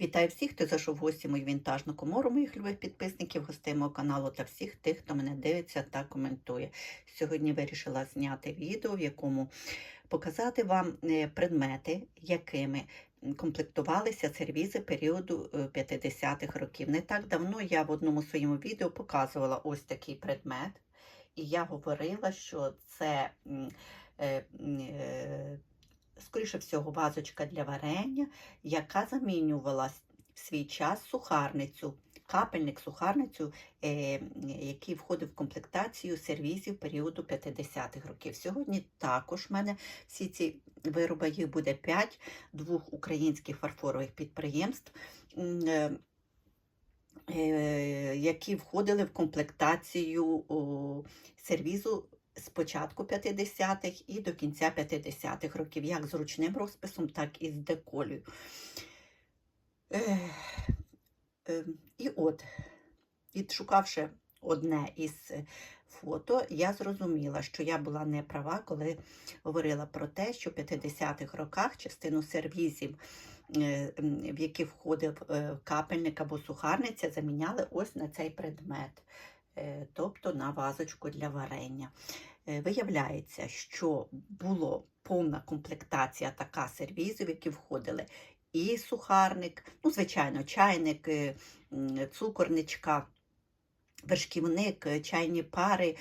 Вітаю всіх, хто зайшов в гості мою вінтажну комору, моїх любих підписників, гостей мого каналу та всіх тих, хто мене дивиться та коментує. Сьогодні вирішила зняти відео, в якому показати вам е, предмети, якими комплектувалися сервізи періоду е, 50-х років. Не так давно я в одному своєму відео показувала ось такий предмет, і я говорила, що це. Скоріше всього, вазочка для варення, яка замінювала в свій час сухарницю, капельник сухарницю, е, який входив в комплектацію сервізів періоду 50-х років. Сьогодні також в мене всі ці вироби, їх буде 5 двох українських фарфорових підприємств. е, е, Які входили в комплектацію сервізу з початку 50-х і до кінця 50-х років, як з ручним розписом, так і з деколею. Е, е, і от, відшукавши одне із е, фото, я зрозуміла, що я була не права, коли говорила про те, що в 50-х роках частину сервізів, е, в які входив е, капельник або сухарниця, заміняли ось на цей предмет, тобто на вазочку для варення. Е, Виявляється, що була повна комплектація така сервізів, в які входили і сухарник, ну, звичайно, чайник, е, цукорничка, вершківник, е, чайні пари,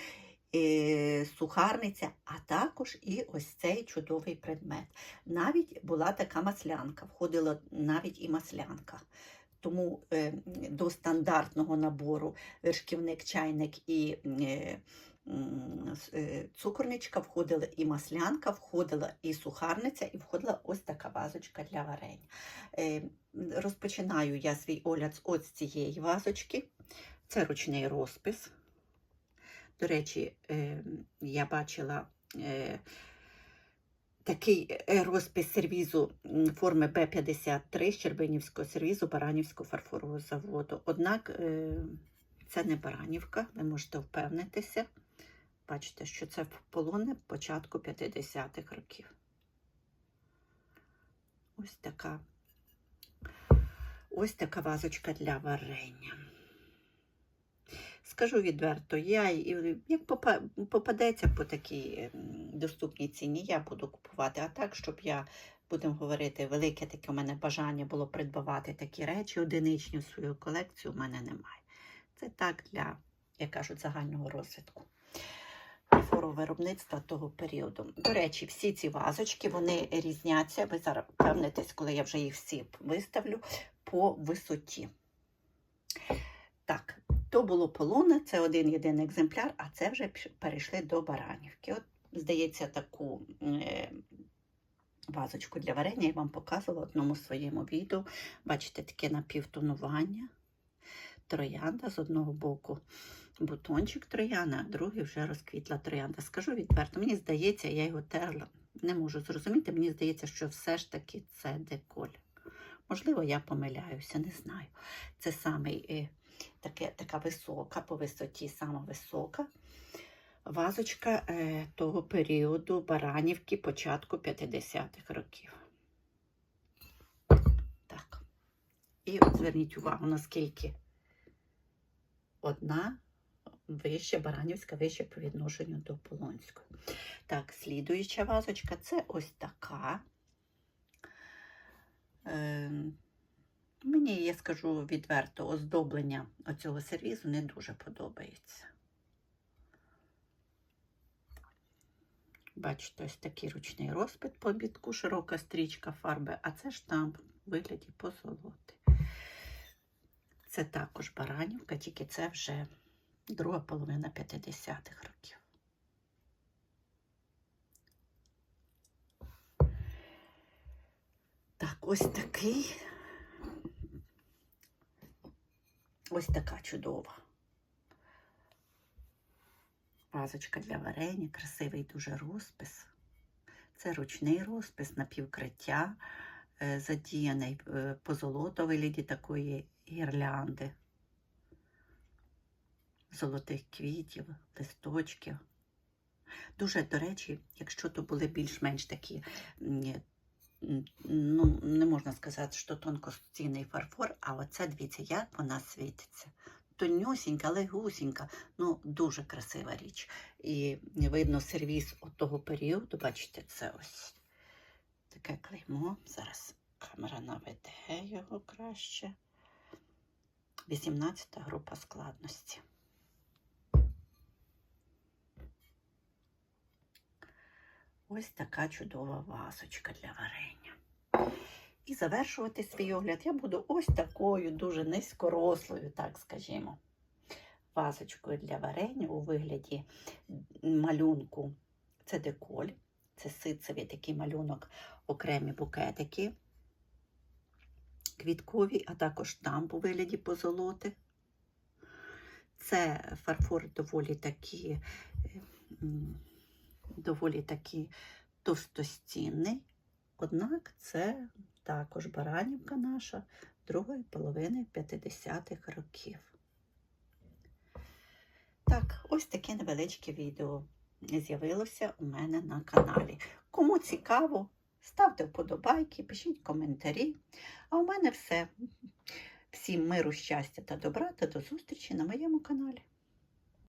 е, сухарниця, а також і ось цей чудовий предмет. Навіть була така маслянка, входила навіть і маслянка. Тому е, до стандартного набору вершківник, чайник і е, е, цукорничка входила і маслянка, входила і сухарниця, і входила ось така вазочка для варення. Е, Розпочинаю я свій огляд з цієї вазочки. Це ручний розпис. До речі, я бачила такий е, розпис сервізу форми Б-53 з Щербинівського сервізу Баранівського фарфорового заводу. Однак е, це не Баранівка, ви можете впевнитися. Бачите, що це полони початку 50-х років. Ось така. Ось така вазочка для варення. Скажу відверто, я як попадеться по такій доступній ціні, я буду купувати. А так, щоб я, будемо говорити, велике таке у мене бажання було придбавати такі речі одиничні в свою колекцію, у мене немає. Це так для, як кажуть, загального розвитку виробництва того періоду. До речі, всі ці вазочки вони різняться. Ви зараз впевнитесь, коли я вже їх всі виставлю по висоті. Так, то було полуна, це один єдиний екземпляр, а це вже перейшли до баранівки. От, здається, таку е, вазочку для варення я вам показувала в одному своєму відео. Бачите, таке напівтонування. Троянда з одного боку бутончик трояна, а другий вже розквітла троянда. Скажу відверто, мені здається, я його терла. Не можу зрозуміти, мені здається, що все ж таки це деколь. Можливо, я помиляюся, не знаю. Це саме е, таке, така висока, по висоті сама висока вазочка е, того періоду Баранівки, початку 50-х років. Так. І от зверніть увагу, наскільки одна вища, Баранівська вища по відношенню до Полонської. Так, слідуюча вазочка це ось така. Мені, я скажу відверто, оздоблення оцього сервізу не дуже подобається. Бачите, ось такий ручний розпит по бітку, широка стрічка фарби, а це штамп у вигляді позолоти. Це також Баранівка, тільки це вже друга половина 50-х років. Так, ось такий. Ось така чудова. Вазочка для варення, красивий дуже розпис. Це ручний розпис напівкриття, е, задіяний е, позолота вигляді такої гірлянди, золотих квітів, листочків. Дуже, до речі, якщо то були більш-менш такі можна сказати, що тонкостійний фарфор, а оце дивіться, як вона світиться. Тонюсінька, легусінька, ну дуже красива річ. І видно сервіс от того періоду, бачите, це ось таке клеймо. Зараз камера наведе його краще. 18 група складності. Ось така чудова вазочка для варення. І завершувати свій огляд я буду ось такою дуже низькорослою, так скажімо, вазочкою для варення у вигляді малюнку. Це деколь, це ситцевий такий малюнок, окремі букетики квіткові, а також штамп у вигляді позолоти. Це фарфор доволі такі, доволі такі товстостінний. Однак це також баранівка наша другої половини 50-х років. Так, ось таке невеличке відео з'явилося у мене на каналі. Кому цікаво, ставте вподобайки, пишіть коментарі. А у мене все. Всім миру, щастя та добра та до зустрічі на моєму каналі.